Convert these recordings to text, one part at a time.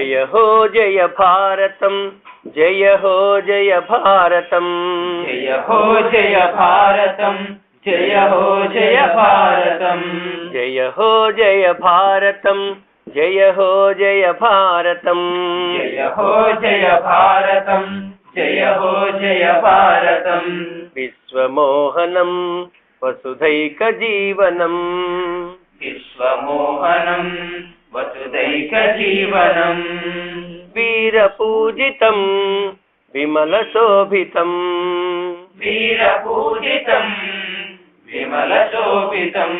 జయ హో జయ భారతం జయ హో జయ భారతం జయ హో జయ భారతం జయ హో జయ భారతం జయ హో జయ భారతం జయ హో జయ భారతం జయ హో జయ భారతం జయ హో జయ భారతం విశ్వమోహనం వసుధైక జీవనం वसुदैकजीवनम्। वीरपूजितम् विमलशोभितम्। वीरपूजितम् विमलशोभितम्।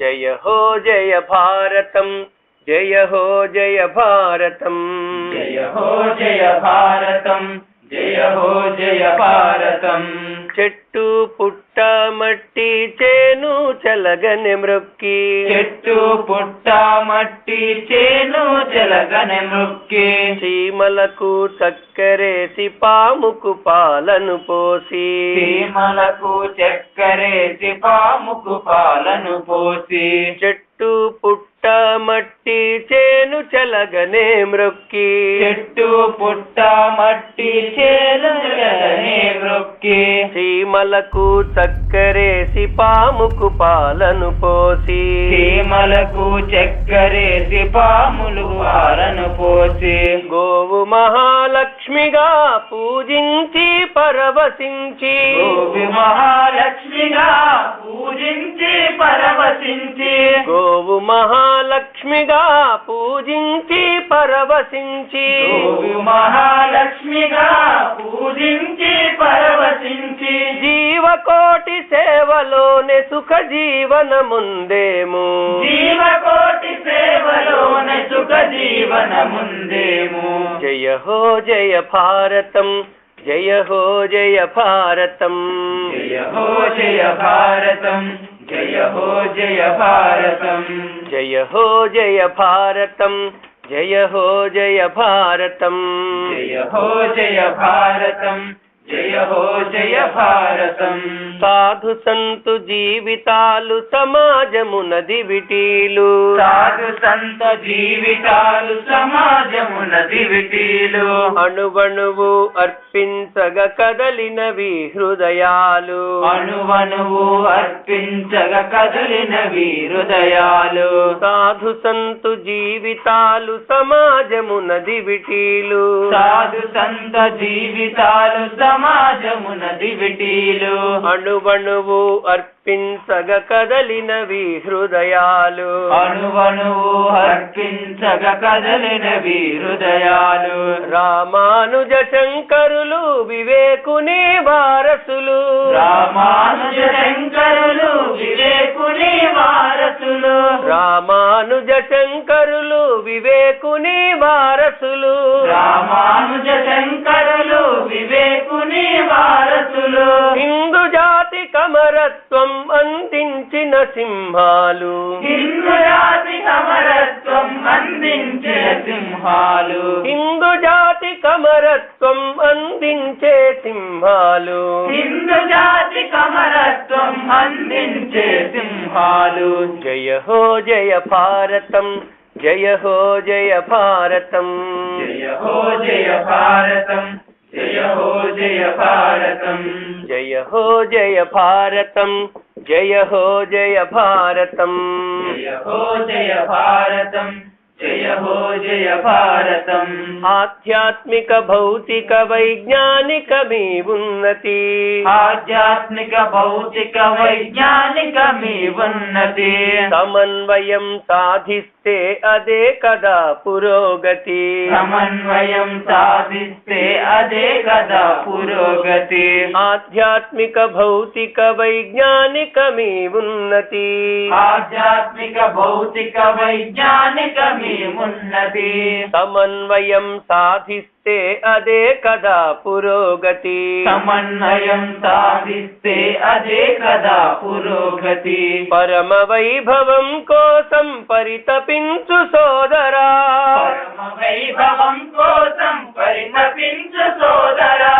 जय हो जय भारतम् जय हो जय भारतम्। जय हो जय भारतम् जय हो जय भारतम्। చెట్టు పుట్ట మట్టి చేను చలగని మృక్కి. చెట్టు పుట్ట మట్టి చేను జలగన మృక్కి. చీమలకు చక్కరేసి పాముకు పాలను పోసి. సీమలకు చక్కరేసి పాముకు పాలను పోసి. చెట్టు పుట్ట మట్టి చేను చలగనే మృక్కి. చెట్టు పుట్ట మట్టి చేను మృక్కి చీమలకు చక్కరేసి పాముకు పాలను పోసి. సీమలకు చక్కరేసి పాములు పాలను పోసి. గోవు మహాలక్ష్మిగా పూజించి పరవశించి. గోపి మహాలక్ష్మిగా పూజించి పరవశించి. గోవు మహాలక్ష్మిగా పూజించి పరవశించి. మహాలక్ష్మిగా పూజించి పరవశించి. జీవకోటి సేవలోనే సుఖ జీవనముందేము. జీవకోటి సేవలోన సుఖ జీవనముందేము. జయ హో జయ భారతం జయ హో జయ భారతం. జయ హో జయ భారతం जय हो जय भारतम्। जय हो जय भारतम्। जय हो जय भारतम्। जय हो जय भारतम्। జయ హో జయ భారతం సాధు సంతు జీవితాలు సమాజమునది విటీలు సాధు సంత జీవితాలు సమాజమున దివిటీలు అణువణువు అర్పించగ కదలినవి హృదయాలు అణువణువు అర్పించగ కదిలినవి హృదయాలు సాధు సంతు జీవితాలు సమాజమునది విటీలు సాధు సంత జీవితాలు సమాజమున దివిటీలు. అణువణువు అర్పించగ కదలినవి హృదయాలు. అణువణువు అర్పించగ కదలినవి హృదయాలు. రామానుజ శంకరులు వివేకుని వారసులు. రామానుజ శంకరులు రామానుజ శంకరులు వివేకుని వారసులు. రామానుజ శంకరులు వివేకుని వారసులు. హిందూ జాతి కమరత్వం అందించిన సింహాలు. హిందూ జాతి సమరత్వం అందించే సింహాలు. హిందూ జాతి కమరత్వం అందించే సింహాలు. హిందూ జాతి కమరత్వం అందించే సింహాలు. జయ హో జయ భారతం జయ హో జయ భారతం. జయ హో జయ భారతం జయ హో జయ భారతం. జయ హో జయ భారతం జయ హో జయ భారతం. జయ హో జయ భారతం జయ హో జయ భారతం. ఆధ్యాత్మిక భౌతిక వైజ్ఞానిక మీ ఉన్నతి. ఆధ్యాత్మిక భౌతిక వైజ్ఞానిక మీ ఉన్నతి. సమన్వయం సాధిస్తే అదే కదా పురోగతి. సమన్వయం సాధిస్తే అదే కదా పురోగతి. ఆధ్యాత్మిక భౌతిక వైజ్ఞానిక మీ ఉన్నతి. ఆధ్యాత్మిక భౌతిక వైజ్ఞానిక మీ ఉన్నతి సమన్వయం సాధిస్తే అదే కదా పురోగతి. సమన్వయం సాధిస్తే అదే కదా పురోగతి. పరమ వైభవం కోసం పరితపించు సోదరా. పరమ వైభవం కోసం పరితపించు సోదరా.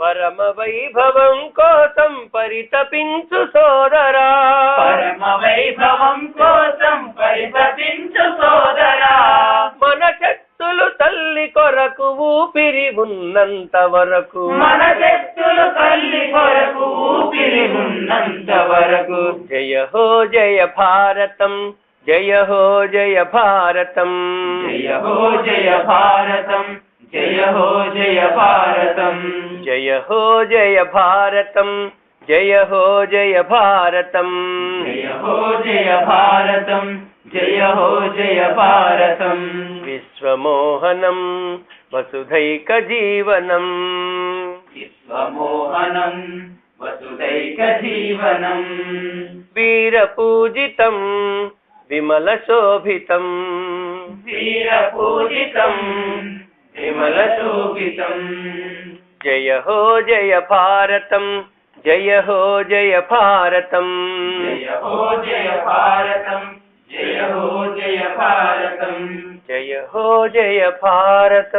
పరమ వైభవం కోసం పరితపించు సోదరా. పరమ వైభవం కోసం పరితపించు సోదరా. కొరకు ఊపిరి ఉన్నంత వరకు. మన శక్తులు తల్లి కొరకు ఊపిరి ఉన్నంత వరకు. జయ హో జయ భారతం జయ హో జయ భారతం. జయ హో జయ భారతం జయ హో జయ భారతం. జయ హో జయ భారతం జయ హో జయ భారతం. జయ హో జయ భారతం जयहो जय भारतम्। विश्वमोहनम् वसुधैकजीवनम्। विश्वमोहनम् वसुधैक जीवनम् वीरपूजितम् विमल शोभितम् वीरपूजितम् विमल जय जयो जय भारतं जय हो जय भारतं हो जय भारतम्। जय हो जय भारत जय हो जय भारत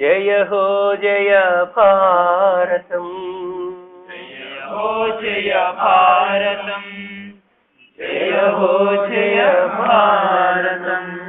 जय हो जय भारत जय हो जय भारतम्। जय हो जय भारत